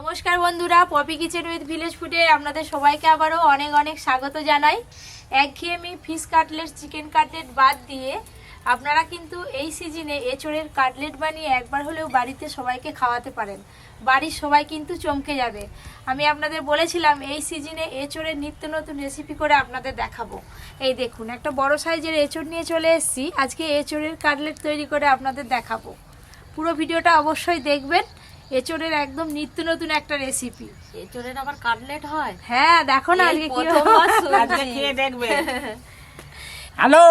নমস্কার বন্ধুরা, poppy kitchen with village ফুডে আপনাদের সবাইকে আবারও অনেক অনেক স্বাগত জানাই। একঘেয়েমি ফিশ কাটলেট চিকেন কাটলেট বাদ দিয়ে আপনারা কিন্তু এই সিজনে এঁচড়ের কাটলেট বানিয়ে একবার হলেও বাড়িতে সবাইকে খাওয়াতে পারেন। বাড়ির সবাই কিন্তু চমকে যাবে। আমি আপনাদের বলেছিলাম, এই সিজনে এঁচড়ের নিত্য নতুন রেসিপি করে আপনাদের দেখাবো। এই দেখুন, একটা বড় সাইজের এঁচড় নিয়ে চলে এসেছি। আজকে এঁচড়ের কাটলেট তৈরি করে আপনাদের দেখাবো। পুরো ভিডিওটা অবশ্যই দেখবেন। এঁচড়ের একদম নিত্য নতুন একটা রেসিপি এঁচড়ের আবার কাটলেট হয়? হ্যাঁ দেখো না আজকে কি। আজকে খেয়ে দেখবে? হ্যালো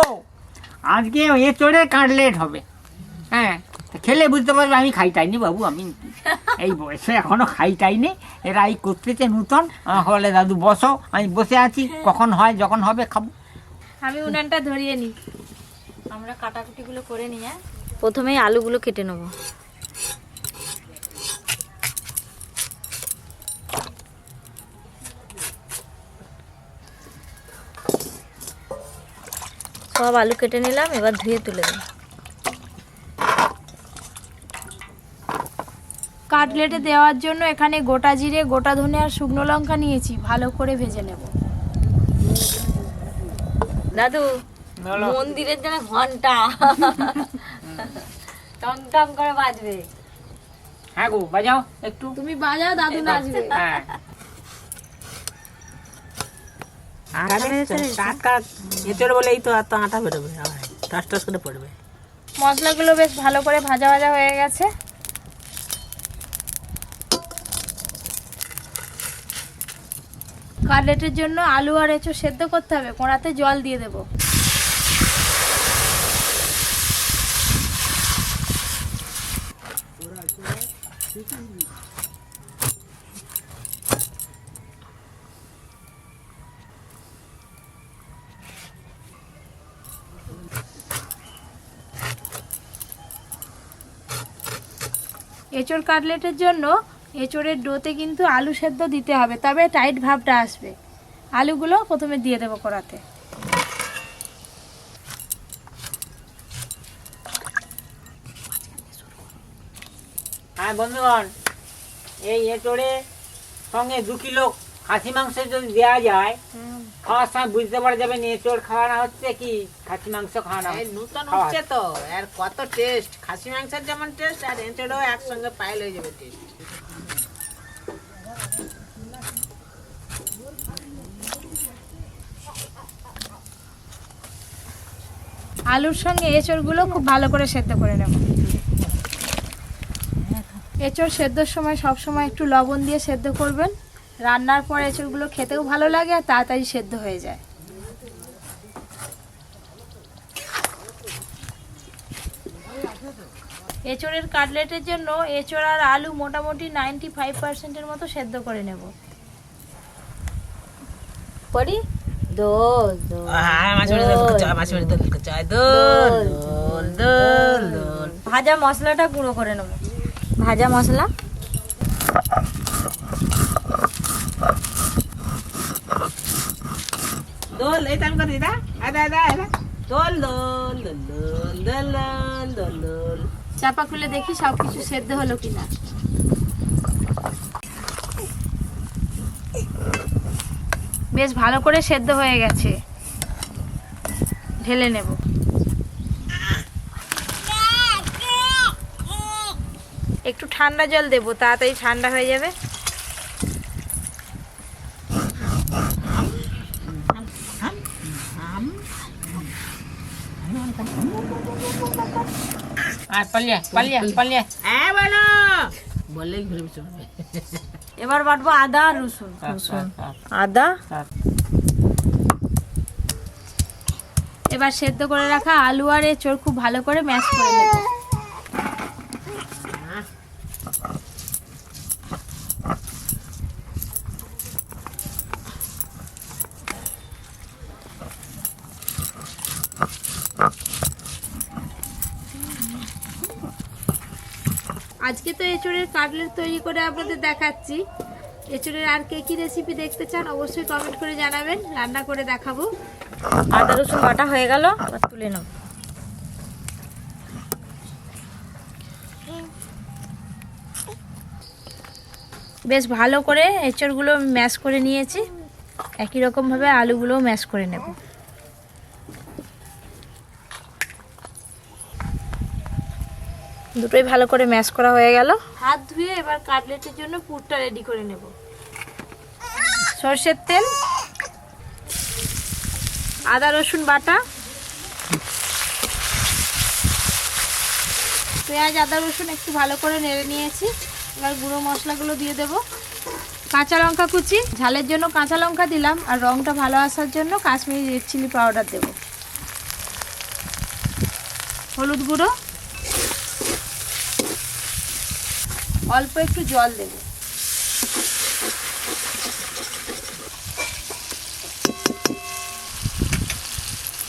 আজকে এঁচড়ে কাটলেট হবে। হ্যাঁ খেলে বুঝতে পারবে আমি খাইটাইনি বাবু আমি এই বয়সে এখনও খাইটাইনি। এরা এই করতেছে নূতন হলে দাদু বসো আমি বসে আছি কখন হয় যখন হবে খাব। আমি উনানটা ধরিয়ে নিই। আমরা কাটাকুটিগুলো করে নিয়ে প্রথমেই আলুগুলো কেটে নেব। সব আলু কেটে নিলাম এবার ধুয়ে তুলে দেবো কাটলেটে দেওয়ার জন্য এখানে গোটা জিরে গোটা ধনে আর শুকনো লঙ্কা নিয়েছি ভালো করে ভেজে নেব। দাদু মন্দিরের জন্য ঘণ্টা। টং টং করে বাজবে। হ্যাঁ গো বাজাও একটু। তুমি বাজাও দাদু নাচবে। হ্যাঁ আটা টাটকা এঁচড় বলে তো এত আটা বেরোবে আবার টস টাস করে পড়বে। মশলাগুলো বেশ ভালো করে ভাজা ভাজা হয়ে গেছে। কাটলেটের জন্য আলু আর এঁচো সেদ্ধ করতে হবে কোড়াতে জল দিয়ে দেবো। এঁচড় কাটলেটের জন্য এঁচড়ের ডোতে কিন্তু আলু সেদ্ধ দিতে হবে তবে টাইট ভাবটা আসবে। আলুগুলো প্রথমে দিয়ে দেবো কড়াতে। হ্যাঁ বন্ধুগণ এই এঁচড়ে সঙ্গে দু কিলো খাসি মাংস যদি দেওয়া যায় খাওয়ার সময় বুঝতে পারা যাবে না এঁচড় খাওয়ানো হচ্ছে কি? খাসি মাংস খাওয়ানো এই হচ্ছে। হচ্ছে তো আর কত টেস্ট খাসি মাংসের যেমন টেস্ট আর এঁচড়ও একসঙ্গে পাইল হয়ে যাবে টেস্ট আলুর সঙ্গে এঁচড়গুলো খুব ভালো করে সেদ্ধ করে নেব। এঁচড় সেদ্ধর সময় সব সময় একটু লবণ দিয়ে সেদ্ধ করবেন। রান্নার পর এঁচড়গুলো খেতেও ভালো লাগে আর তাড়াতাড়ি সেদ্ধ হয়ে যায়। এঁচড়ের কাটলেটের জন্য এঁচড় আর আলু মোটামুটি নাইনটি ফাইভ পার্সেন্টের মতো সেদ্ধ করে নেব। পড়ি দোল দোল হ্যাঁ ভাজা মশলাটা গুঁড়ো করে নেব। ভাজা মশলা? দোল আমি আদা আদা আদা দোল দোল দোল দোল দোল দোল দোল চাপা খুলে দেখি সব কিছু সেদ্ধ হলো কিনা। বেশ ভালো করে সেদ্ধ হয়ে গেছে। ঢেলে নেব। একটু ঠান্ডা জল দেবো, তাড়াতাড়ি ঠান্ডা হয়ে যাবে। আর পালিয়ে পালিয়ে পালিয়ে। হ্যাঁ বলো। বললেই ঘুরে চলবে এবার বাটবো আদা আর রসুন। রসুন আদা? এবার সেদ্ধ করে রাখা আলু আর এ চোর খুব ভালো করে ম্যাশ করে নেব আজকে তো এঁচড়ের কাটলেট তৈরি করে আপনাদের দেখাচ্ছি। এঁচড়ের আর কে কি রেসিপি দেখতে চান অবশ্যই কমেন্ট করে জানাবেন। রান্না করে দেখাবো। আদা, রসুন বাটা হয়ে গেল, এবার তুলে নেব। বেশ ভালো করে এঁচড়গুলো ম্যাশ করে নিয়েছি। একই রকমভাবে আলুগুলোও ম্যাশ করে নেব। দুটোই ভালো করে ম্যাশ করা হয়ে গেল। হাত ধুয়ে এবার কাটলেটের জন্য পুরটা রেডি করে নেব। সর্ষের তেল আদা রসুন বাটা পেঁয়াজ আদা রসুন একটু ভালো করে নেড়ে নিয়েছি। এবার গুঁড়ো মশলাগুলো দিয়ে দেব। কাঁচা লঙ্কা কুচি ঝালের জন্য কাঁচা লঙ্কা দিলাম আর রঙটা ভালো আসার জন্য কাশ্মীরি রেড চিলি পাউডার দেব। হলুদ গুঁড়ো অল্প একটু জল দেব।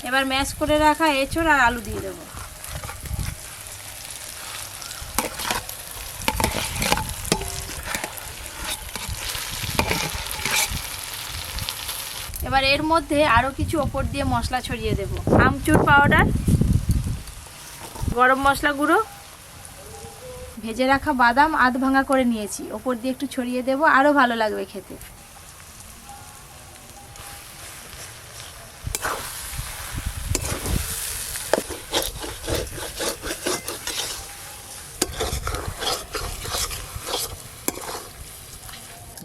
এবার ম্যাশ করে রাখা এঁচড় আর আলু দিয়ে দেবো। এবার এর মধ্যে আরও কিছু ওপর দিয়ে মশলা ছড়িয়ে দেব। আমচুর পাউডার, গরম মশলা গুঁড়ো ভেজে রাখা বাদাম আধ ভাঙা করে নিয়েছি। ওপর দিয়ে একটু ছড়িয়ে দেব আরও ভালো লাগবে খেতে।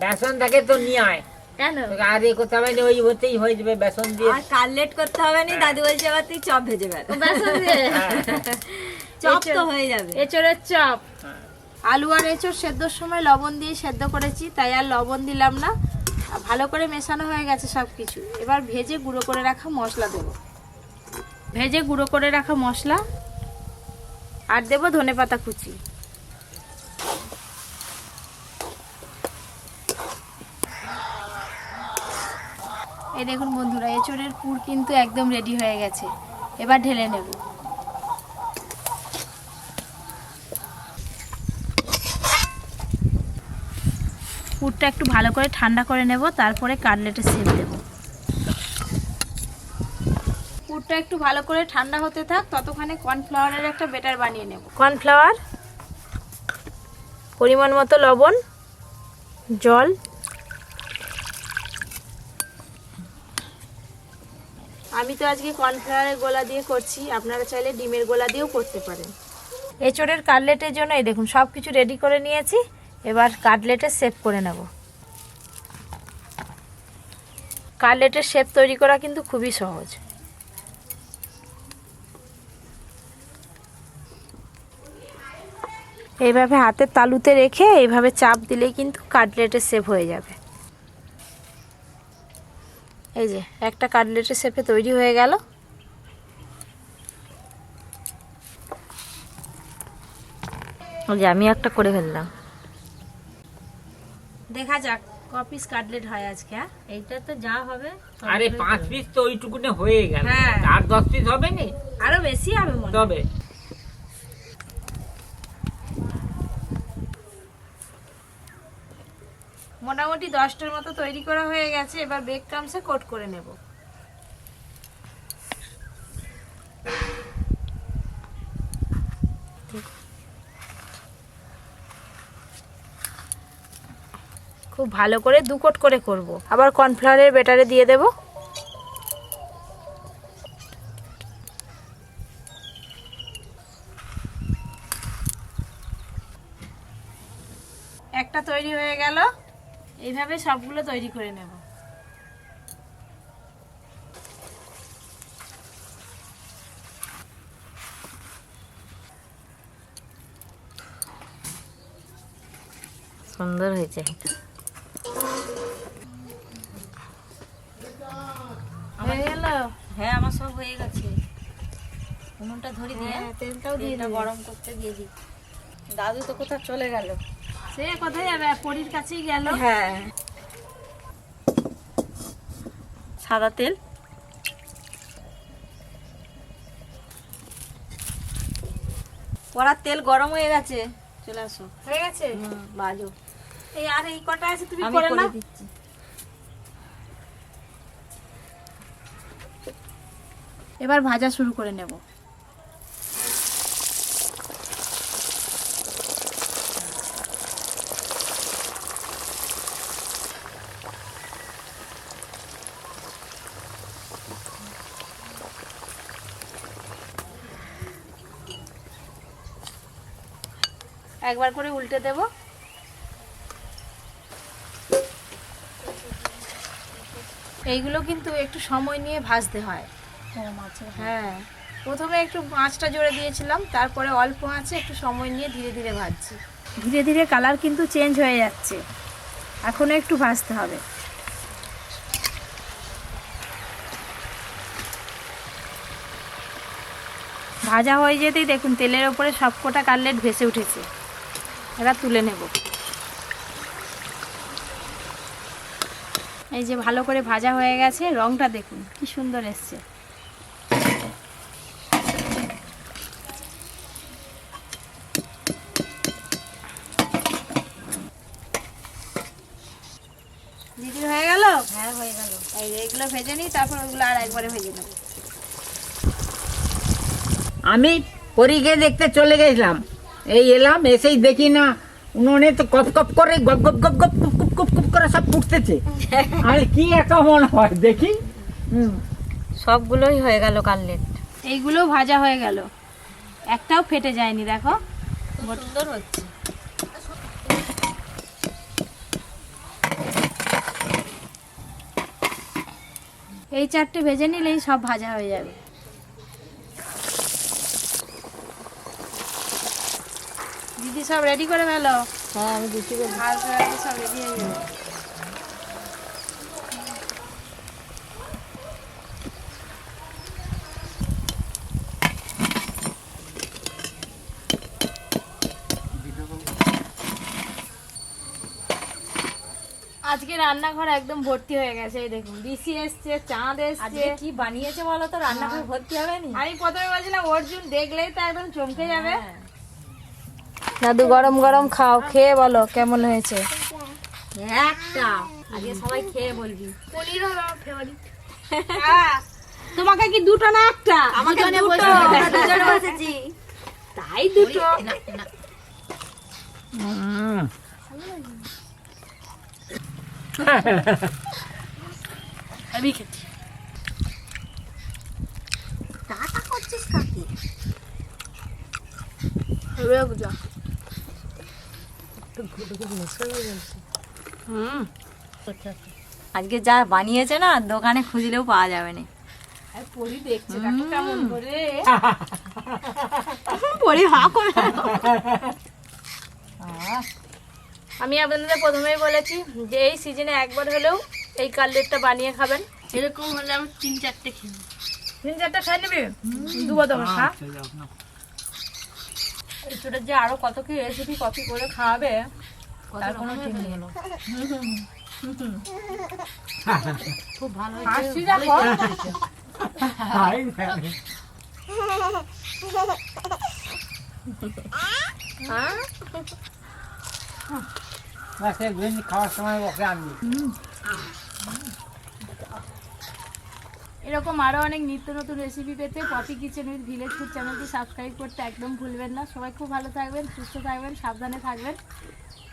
বেসন থাকে তো নিয়ে আয়। কেন? আর এ করতে হবে না ওই হতেই হয়ে যাবে বেসন দিয়ে। আর কাটলেট করতে হবে না দাদু বলছে আবার তুই চপ ভেজে বেড়া। চপ তো হয়ে যাবে। এঁচড়ের চপ। হ্যাঁ। আলু আর এঁচড় সেদ্ধর সময় লবণ দিয়ে সেদ্ধ করেছি তাই আর লবণ দিলাম না। ভালো করে মেশানো হয়ে গেছে সব কিছু এবার ভেজে গুঁড়ো করে রাখা মশলা দেবো। ভেজে গুঁড়ো করে রাখা মশলা। আর দেবো ধনে পাতা কুচি। এই দেখুন বন্ধুরা এঁচড়ের পুর কিন্তু একদম রেডি হয়ে গেছে। এবার ঢেলে নেব। পুরটা একটু ভালো করে ঠান্ডা করে নেব তারপরে কাটলেটে সেপ দেব। পুরটা একটু ভালো করে ঠান্ডা হতে থাক ততক্ষণে কর্নফ্লাওয়ারের একটা বেটার বানিয়ে নেব। কর্নফ্লাওয়ার পরিমাণ মতো লবণ জল। আমি তো আজকে কর্নফ্লাওয়ারের গোলা দিয়ে করছি আপনারা চাইলে ডিমের গোলা দিয়েও করতে পারেন। এঁচড়ের কাটলেটের জন্য এই দেখুন সব কিছু রেডি করে নিয়েছি। এবার কাটলেটে শেপ করে নেব। কাটলেটের শেপ তৈরি করা কিন্তু খুবই সহজ। এইভাবে হাতের তালুতে রেখে এইভাবে চাপ দিলেই কিন্তু কাটলেটের শেপ হয়ে যাবে। এই যে, একটা কাটলেটের শেপে তৈরি হয়ে গেল। ওই যে, আমি একটা করে ফেললাম। দেখা যাক কপিস পিস কাটলেট হয় আজকে হ্যাঁ? এইটা তো যা হবে আরে পাঁচ পিস তো ওইটুকুনে হয়ে গেল। হ্যাঁ। আর দশ পিস হবে নি? আরও বেশি হবে মনে। তবে। মোটামুটি দশটার মতো তৈরি করা হয়ে গেছে এবার বেক ক্রামসে কোট করে নেব। খুব ভালো করে দু কোট করে করব। আবার কর্নফ্লাওয়ারের ব্যাটারে দিয়ে দেব। একটা তৈরি হয়ে গেল। এইভাবে সবগুলো তৈরি করে নেব। সুন্দর হয়েছে। হয়ে আমার সব হয়ে গেছে। উনুনটা ধরে দিয়ে হ্যাঁ, তেলটাও দিয়ে গরম করতে দিয়ে দিই দাদু তো কোথাও চলে গেল? সে কোথায় যাবে? পরির কাছেই গেল। হ্যাঁ। সাদা তেল। কড়ার তেল গরম হয়ে গেছে। চলে আসো। হয়ে গেছে? বাজো। এই আর এই কটা আছে তুমি করে নাও। দিচ্ছি। এবার ভাজা শুরু করে নেব। একবার করে উল্টে দেব। এইগুলো কিন্তু একটু সময় নিয়ে ভাজতে হয়। হ্যাঁ। প্রথমে একটু আঁচটা জোরে দিয়েছিলাম তারপরে অল্প আঁচে একটু সময় নিয়ে ধীরে ধীরে ভাজছি। ধীরে ধীরে কালার কিন্তু চেঞ্জ হয়ে যাচ্ছে। এখনও একটু ভাজতে হবে। ভাজা হয়ে যেতেই দেখুন তেলের ওপরে সবকটা কাটলেট ভেসে উঠেছে। এবার তুলে নেব। এই যে ভালো করে ভাজা হয়ে গেছে রংটা দেখুন কি সুন্দর এসছে দিদি হয়ে গেল হ্যাঁ হয়ে গেল এই এগুলো ভেজে নিই তারপর ওগুলো আর একবারে ভেজে নেব। আমি পরীকে দেখতে চলে গেছিলাম। এই এলাম এসেই দেখি না উনুনে তো কপ কপ করে গপ গপ গপ গপ কুপ কুপ কুপ কুপ করে সব ফুটতেছে। আর কি এত মনে হয় দেখি। হুম। সবগুলোই হয়ে গেল কাটলেট এইগুলো ভাজা হয়ে গেল। একটাও ফেটে যায়নি দেখো। সুন্দর হচ্ছে। এই চারটে ভেজে নিলেই সব ভাজা হয়ে যাবে। দিদি সব রেডি করে ফেলো? হ্যাঁ আমি দিচ্ছি। সব রেডি হয়ে যাবে রান্নাঘর একদম ভর্তি হয়ে গেছে এই দেখুন। বিসি এসছে চাঁদ এসছে। কি বানিয়েছে বলো তো? রান্না করে ভর্তি হবে নি? আমি প্রথমে বলছিলাম অর্জুন দেখলেই তো একদম চমকে যাবে। হ্যাঁ। দাদু গরম গরম খাও খেয়ে বলো কেমন হয়েছে? একটা। আজকে সবাই খেয়ে বলবি। তোমাকে কি দুটো না একটা? আমাকে দুটো, দুজনে বসেছি। তাই দুটো। হুম। আমি খেতে। টাটা করছিস কাকে হুম। আজকে যা বানিয়েছে না দোকানে খুঁজলেও পাওয়া যাবে না। পরি দেখছে কেমন করে? পরি হা করে। আমি আপনাদের প্রথমেই বলেছি যে এই সিজনে একবার হলেও এই কাটলেটটা বানিয়ে খাবেন। এরকম হলে আমি তিন চারটে খেয়ে তিন চারটে খাই নেবে? দুবো তোমার খা। ছোটোর যে আরও কত কি রেসিপি কপি করে খাওয়াবে তার কোনো ঠিক নেই। খুব ভালো হ্যাঁ? বাস একদিন খাওয়ার সময় ওকে আনবি। এরকম আরও অনেক নিত্য নতুন রেসিপি পেতে Poppy kitchen with village food চ্যানেলটি সাবস্ক্রাইব করতে একদম ভুলবেন না। সবাই খুব ভালো থাকবেন সুস্থ থাকবেন সাবধানে থাকবেন।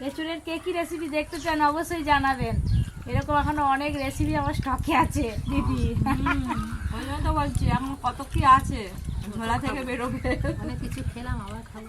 রেস্টুরেন্ট কে কী রেসিপি দেখতে চান অবশ্যই জানাবেন। এরকম এখনও অনেক রেসিপি আমার স্টকে আছে দিদি। ওই জন্য তো বলছি এখন কত কি আছে? ঝোলা থেকে বেরোবে। অনেক কিছু খেলাম আবার খাব।